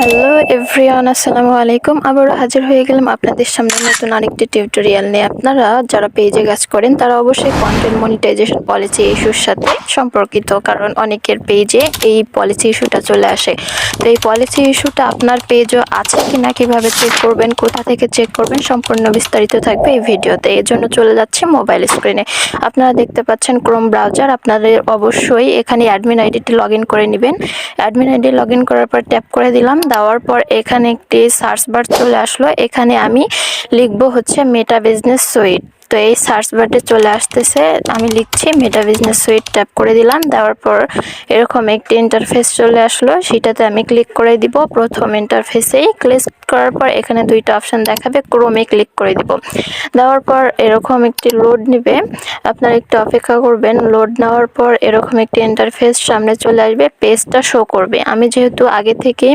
Hello everyone আসসালামু আলাইকুম। আবারও হাজির হয়ে গেলাম আপনাদের সামনে নতুন আরেকটি টিউটোরিয়াল নিয়ে। আপনারা যারা পেজে কাজ করেন, তারা অবশ্যই কন্টেন্ট মনিটাইজেশন পলিসি ইস্যুর সাথে সম্পর্কিত, কারণ অনেকের পেজে এই পলিসি ইস্যুটা চলে আসে। তো এই পলিসি ইস্যুটা আপনার পেজও আছে কিনা, কীভাবে চেক করবেন, কোথা থেকে চেক করবেন, সম্পূর্ণ বিস্তারিত থাকবে এই ভিডিওতে। এর জন্য চলে যাচ্ছে মোবাইল স্ক্রিনে আপনারা দেখতে পাচ্ছেন ক্রোম ব্রাউজার আপনাদের অবশ্যই এখানে অ্যাডমিন আইডিটি লগ করে নেবেন। অ্যাডমিন আইডি লগ করার পর ট্যাপ করে দিলাম। দেওয়ার পর এখানে একটি সার্চ বার চলে আসলো। এখানে আমি লিখব হচ্ছে মেটা বিজনেস সুইট তো এই সার্চ বারে চলে আসতেছে, আমি লিখছি মেটা বিজনেস সুইট ট্যাপ করে দিলাম। দেওয়ার পর এরকম একটি ইন্টারফেস চলে আসলো, সেটাতে আমি ক্লিক করে দিব। প্রথম ইন্টারফেসেই ক্লিক করার পর এখানে দুইটা অপশান দেখাবে ক্রোমে ক্লিক করে দিব। দেওয়ার পর এরকম একটি লোড নেবে। আপনারা একটু অপেক্ষা করবেন। লোড নেওয়ার পর এরকম একটি ইন্টারফেস সামনে চলে আসবে পেজটা শো করবে। আমি যেহেতু আগে থেকেই